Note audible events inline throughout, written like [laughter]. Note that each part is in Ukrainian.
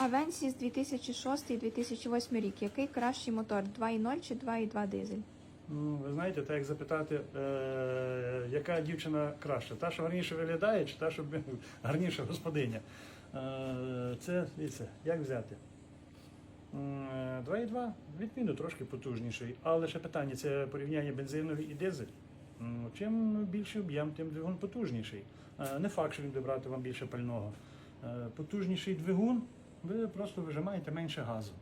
Авенсіс 2006-2008 рік. Який кращий мотор? 2.0 чи 2.2 дизель? Ну, ви знаєте, так як запитати, е, яка дівчина краща? Та, що гарніше виглядає, чи та, що [laughs] гарніша господиня? Е, це, дивіться, як взяти? Е, 2,2, відмінно трошки потужніший, але ще питання це порівняння бензиновий і дизель. Чим більший об'єм, тим двигун потужніший. Е, Не факт, що він буде брати вам більше пального. Е, Потужніший двигун, ви просто вижимаєте менше газу.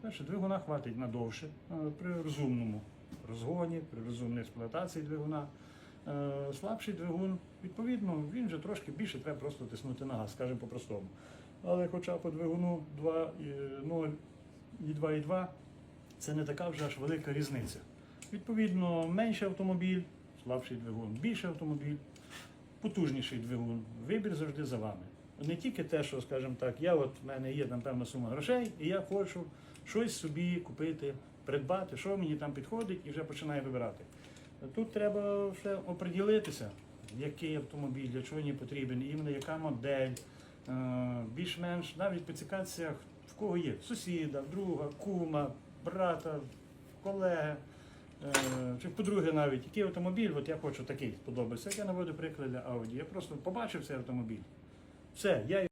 Перше, двигуна хватить надовше е, при розумному розгоні, при розумній експлуатації двигуна. Е, Слабший двигун, відповідно, він вже трошки більше треба просто тиснути на газ, скажімо по-простому. Але хоча по двигуну 2.0 і 2.2 це не така вже аж велика різниця. Відповідно, менший автомобіль, слабший двигун, більший автомобіль, потужніший двигун. Вибір завжди за вами. Не тільки те, що, скажімо так, я от в мене є там певна сума грошей, і я хочу щось собі купити, придбати, що мені там підходить, і вже починаю вибирати. Тут треба все оприділитися, який автомобіль, для чого він потрібен, іменно яка модель, е, більш-менш навіть поцікатися, в кого є сусіда, друга, кума, брата, колеги. Е, Чи по-друге, навіть який автомобіль, от я хочу такий сподобався. Як я наводу приклад для Audi. Я просто побачив цей автомобіль. Все, я